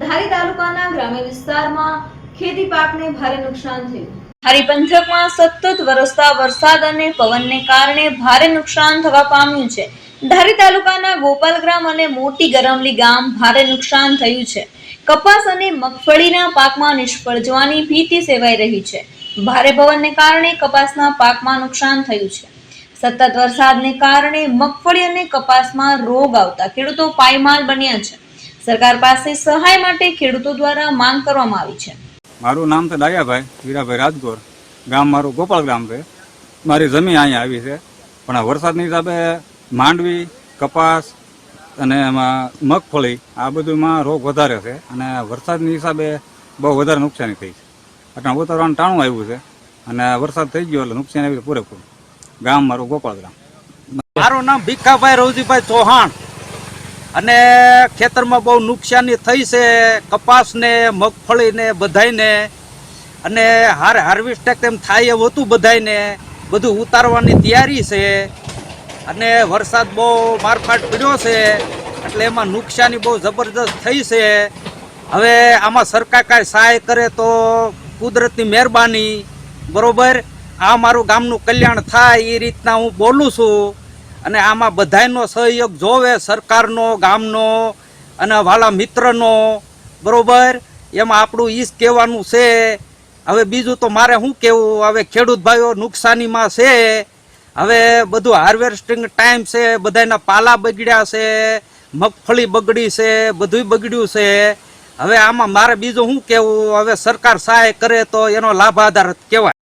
ધારી તાલુકાના ગ્રામ્ય વિસ્તારમાં ખેતી પાકને ભારે નુકસાન થયું. ધારી પંથકમાં સતત વરસતા વરસાદ અને પવનને કારણે ભારે નુકસાન થવા પામ્યું છે. ધારી તાલુકાના ગોપાલગ્રામ અને મોટી ગરમલી ગામ ભારે નુકસાન થયું છે. કપાસ અને મગફળીના પાકમાં નિષ્ફળ જવાની ભીતિ સેવાઈ રહી છે. ભારે પવનને કારણે કપાસના પાકમાં નુકસાન થયું છે. સતત વરસાદને કારણે મગફળી અને કપાસમાં રોગ આવતા ખેડૂતો પાયમાલ બન્યા છે. સરકાર પાસે સહાય માટે ખેડૂતો દ્વારા માંગ કરવામાં આવી છે. મારું નામ છે ડાયાભાઈ હીરાભાઈ રાજગોર. ગામ મારું ગોપાલ ગામ છે. મારી જમીન અહીંયા આવી છે. પણ આ વરસાદની હિસાબે માંડવી કપાસ અને એમાં મગફળી આ બધુંમાં રોગ વધારે છે અને વરસાદની હિસાબે બહુ વધારે નુકસાની થઈ છે. એટલે ઉતારવાનું ટાણું આવ્યું છે અને વરસાદ થઈ ગયો એટલે નુકસાન આવી પૂરેપૂરું. ગામ મારું ગોપાલ ગામ. મારું નામ ભીખાભાઈ રવજીભાઈ ચૌહાણ. અને ખેતરમાં બહુ નુકસાની થઈ છે કપાસને, મગફળીને, બધાયને. અને હાર હાર્વેસ્ટેક તેમ થાય એવું હતું બધાયને. બધું ઉતારવાની તૈયારી છે. અને વરસાદ બહુ મારફાટ પડ્યો છે. એટલે એમાં નુકસાની બહુ જબરદસ્ત થઈ છે. હવે આમાં સરકાર કાંઈ સહાય કરે તો કુદરતની મહેરબાની. બરોબર? આ મારું ગામનું કલ્યાણ થાય એ રીતના હું બોલું છું. અને આમાં બધાયનો સહયોગ જોવે, સરકારનો, ગામનો અને વાલા મિત્રનો. બરોબર? એમાં આપણું ઈ જ કહેવાનું છે. હવે બીજું તો મારે શું કહેવું? હવે ખેડૂત ભાઈઓ નુકસાનીમાં છે. હવે બધું હાર્વેસ્ટિંગ ટાઈમ છે બધાના પાલા બગડ્યા છે, મગફળી બગડી છે, બધુંય બગડ્યું છે. હવે આમાં મારે બીજું શું કહેવું? હવે સરકાર સહાય કરે તો એનો લાભ આધાર કહેવાય.